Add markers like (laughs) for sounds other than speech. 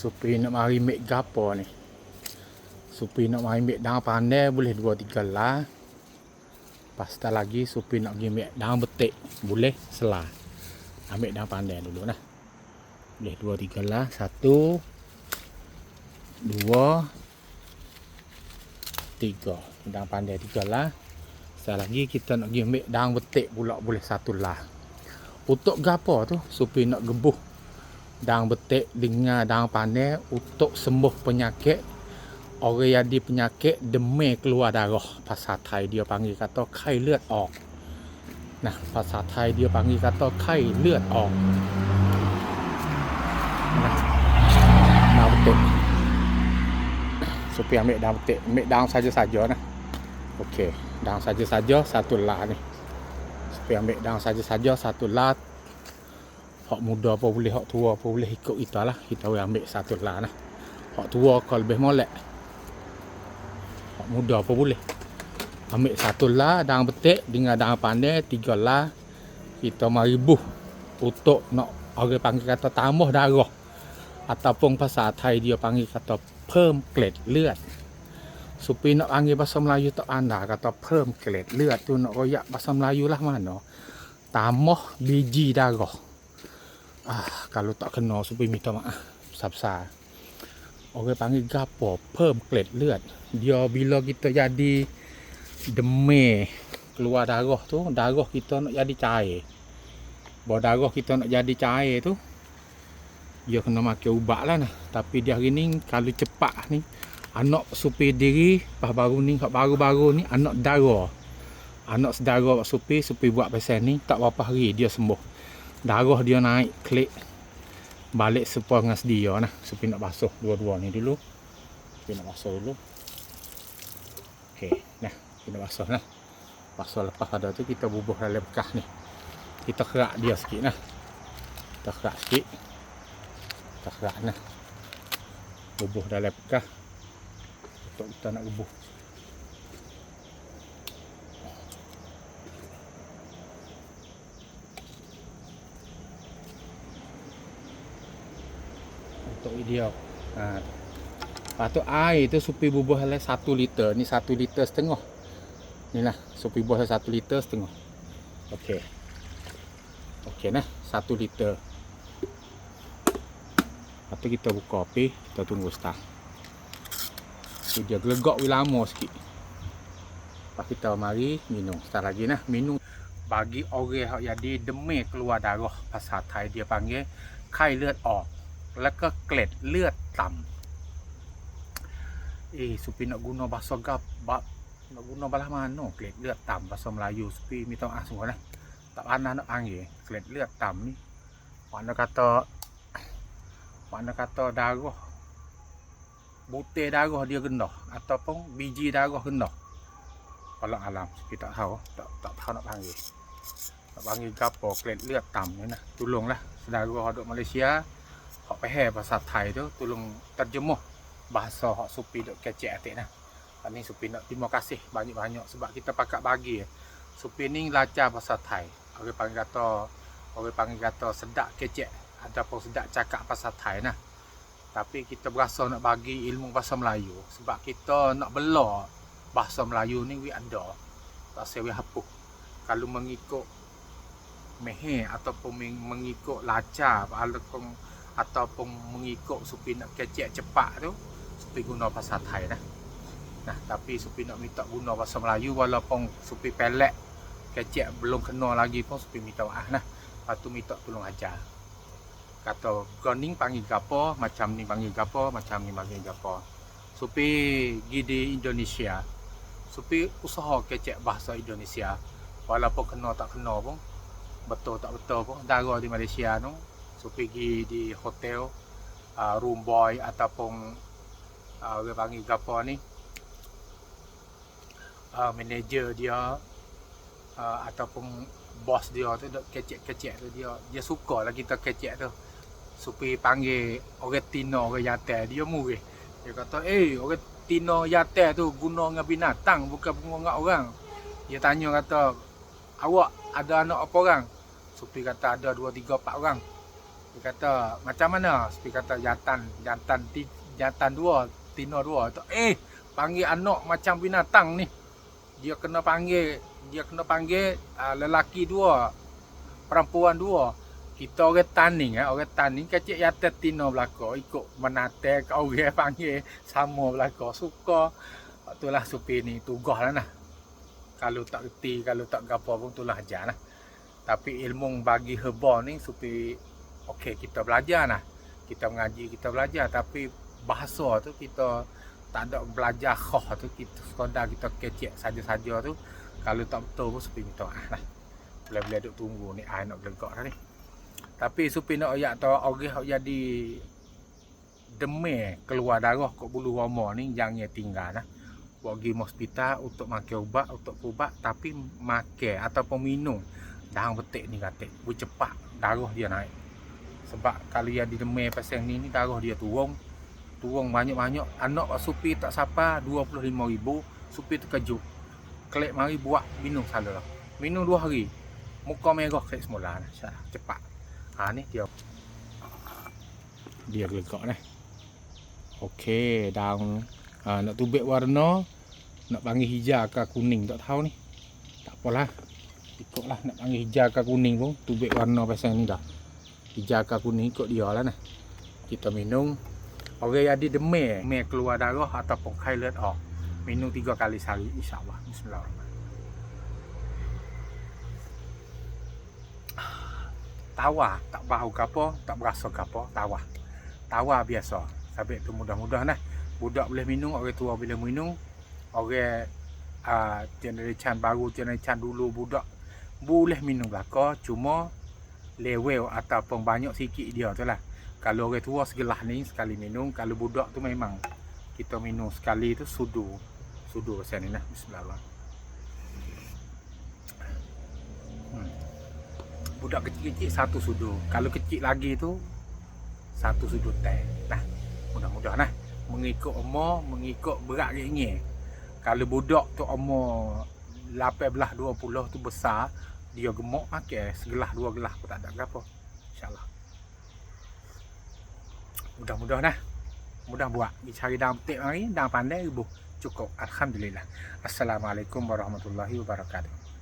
Supi nak mari make gapo ni. Supi nak mari make dang pandai boleh dua tiga lah. Pasta lagi Supi nak pergi make dang betik boleh selah. Ambil dang pandai dulu nah. Boleh dua tiga lah. Satu. Dua. Tiga. Dang pandai tiga lah. Sekali lagi kita nak pergi ambil dang betik pula boleh satu lah. Untuk gapo tu Supi nak gebuh dang betik dengan dang pandai untuk sembuh penyakit orang yang ada penyakit demam keluar darah pasal Thai dia panggil kata kai ลือดออก nah pasal Thai dia panggil kata kai เลือดออก nah dang betik Supi ambil dang betik ambil dang saja-saja nah okey dang saja-saja satu lah ni Supi ambil dang saja-saja satu lah hak muda apa boleh hak tua apa boleh ikut kita lah kita boleh ambil satu lah nah hak tua kalau lebih molek hak muda apa boleh ambil satu lah dang betik dengan dang pandai tiga lah kita mari buh untuk nak orang panggil kata tambah darah ataupun bahasa Thai dia panggil kata เพิ่มเกล็ดเลือด Supi nak panggil bahasa Melayu tak anda kata เพิ่มเกล็ดเลือด tu nak royak bahasa Melayu lah mana tambah biji darah ah, kalau tak kena supaya minta maaf sabsa orang panggil gapo เพิ่มเกล็ดเลือด dia bila kita jadi demam keluar darah tu darah kita nak jadi cair bawa darah kita nak jadi cair tu dia kena makan ubat lah nah tapi dia hari ni kalau cepat ni anak supir diri pas baru ni hak baru-baru ni anak darah anak sedara supir supir buat pasal ni tak berapa hari dia sembuh darah dia naik klik balik sepuas dengan sedia nah supaya nak basuh dua-dua ni dulu. Supaya nak basuh dulu. Okey nah kita basuh nah. Basuh lepas pada tu kita bubuh dalam bekas ni. Kita kerak dia sikit nah. Kita kerak sikit. Kita kerak nah. Bubuh dalam bekas untuk kita nak bubuh untuk dia. Ha. Patut air tu supi bubuh dalam 1 liter. Ni 1 liter setengah. Ni lah, supi bubuh dalam 1 liter setengah. Okey. Okey nah, 1 liter. Lepas tu kita buka api, kita tunggu start. Tu dia gelegak wi lama sikit. Lepas kita mari minum. Start lagi nah, minum bagi orang yang jadi demam keluar darah pasal Thai dia panggil ไข้เลือดออก แล้วก็เกล็ดเลือดต่ำเอสุปินกุโนบาสกับบะกุโนบาลามานโนเกล็ดเลือดต่ำผสมลายูสุปีมีต้องอ่านสมมตินะตับอันนั้นอ่างเย่เกล็ดเลือดต่ำนี่วันนักตอวันนักตอดาโกบูเตดาโกเดียวกันดอกอัตปงบีจีดาโกขึ้นดอกพอเรอาลามพี่ตะเท้าตะตะเท้านัอ่างอยู่บางอยู่กับปอกเกล็ดเลือดต่ำนี่นะตุลงละสดาโกฮอดมาเลเซีย hak faham bahasa Thai tu tolong terjemuh bahasa hak supi dok kecek atik nah. Ni supi nak terima kasih banyak-banyak sebab kita pakat bagi. Supi ni lancar bahasa Thai. Orang panggil kata orang panggil kata sedak kecek ataupun sedak cakap bahasa Thai nah. Tapi kita berasa nak bagi ilmu bahasa Melayu sebab kita nak bela bahasa Melayu ni we ada. Tak saya we hapus. Kalau mengikut mehe ataupun mengikut lacar ataupun ataupun mengikut supi nak kecek cepat tu supi guna bahasa Thai dah. Nah, tapi supi nak minta guna bahasa Melayu walaupun supi pelek kecek belum kena lagi pun supi minta maaf nah. Lepas tu minta tolong ajar. Kata koning panggil gapo, macam ni panggil gapo, macam ni panggil gapo. Supi pergi di Indonesia. Supi usaha kecek bahasa Indonesia. Walaupun kena tak kena pun betul tak betul pun darah di Malaysia tu so pergi di hotel uh, room boy ataupun uh, orang panggil apa ni uh, manager dia uh, ataupun bos dia tu kecek-kecek tu dia dia suka lah kita kecek tu. Supaya panggil orang Tino orang Yate dia murih. Dia kata eh orang Tino Yate tu guna dengan binatang bukan guna dengan orang. Dia tanya kata awak ada anak apa orang? Supi kata ada 2 3 4 orang. Dia kata macam mana? Sepi kata jantan jantan ti, jantan dua, tino dua. Tu, eh, panggil anak macam binatang ni. Dia kena panggil dia kena panggil uh, lelaki dua, perempuan dua. Kita orang taning eh, orang taning kecik yata tino belaka ikut menate (laughs) ke orang panggil sama belaka. Suka itulah supi ni tugas lah nah. Kalau tak reti, kalau tak gapo pun itulah ajar lah. Tapi ilmu bagi herba ni supi okey kita belajar nah. Kita mengaji, kita belajar tapi bahasa tu kita tak ada belajar khah tu kita sekadar kita kecek saja-saja tu kalau tak betul pun supi minta maaf lah. Bila-bila duk tunggu ni ai nak gelegak dah ni. Tapi supi nak ayat tu orang hok jadi demam keluar darah kat bulu roma ni jangan tinggal nah. Buat pergi hospital untuk makan ubat, untuk ubat tapi makan ataupun minum dahan betik ni kata bu cepat darah dia naik. Sebab kalau dia demam pasal ni ni darah dia turun. Turun banyak-banyak. Anak Pak Supi tak sapa 25,000. Supi terkejut. Kelek mari buat minum salah. Minum dua hari. Muka merah kelek semula. Syah, cepat. Ha ni dia. Dia gelegak ni. Okey, daun ha, nak tubik warna nak panggil hijau ke kuning tak tahu ni. Tak apalah. Ikutlah nak panggil hijau ke kuning pun tubik warna pasal ni dah. Hijau ke kuning ikut dia lah nah. Kita minum Orang yang ada demam, demam keluar darah ataupun kailat oh. Minum tiga kali sehari insya-Allah. Bismillahirrahmanirrahim. Tawa, tak bau ke apa, tak berasa ke apa, tawa. Tawa biasa. Sampai tu mudah-mudah nah. Budak boleh minum, orang tua boleh minum. Orang uh, generation baru, generation dulu budak boleh minum belaka. Cuma level ataupun banyak sikit dia tu lah. Kalau orang tua segelah ni sekali minum, kalau budak tu memang kita minum sekali tu sudu. Sudu pasal ni lah. Bismillahirrahmanirrahim. Hmm. Budak kecil-kecil satu sudu. Kalau kecil lagi tu satu sudu teh. Nah, mudah-mudah nah. Mengikut umur, mengikut berat ringnya. Kalau budak tu umur 18 20 tu besar, dia gemuk makan segelah dua gelah pun tak ada apa. Insya-Allah. Mudah-mudah nah. Mudah buat. Pergi cari dalam petik mari, dalam pandai ibu. Cukup. Alhamdulillah. Assalamualaikum warahmatullahi wabarakatuh.